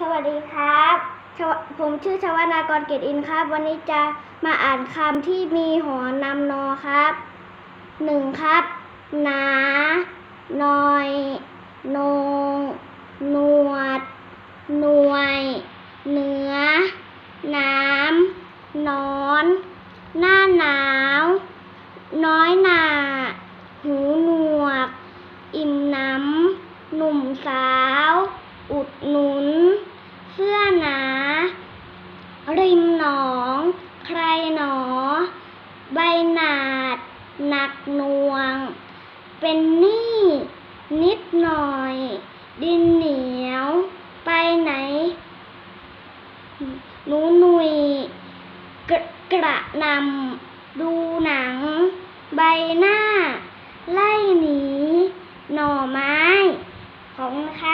สวัสดีครับ ผมชื่อชวนากรเกตอินครับ วันนี้จะมาอ่านคำที่มีหอนำนอครับหนึ่งครับ หนา หน่อย นง หนวด หน่วย เหนือ น้ำนอน หน้าหนาว น้อยหนา หูหนวก อิ่มน้ำหนุ่มสาว อุดหนุ ริมหนอง ใครหนอ ใบหนาด หนักนวง เป็นนี่นิดหน่อย ดินเหนียว ไปไหนหนูหนุยกกระนำดูหนัง ใบหน้า ไล่หนี หน่อไม้ ของค่ะ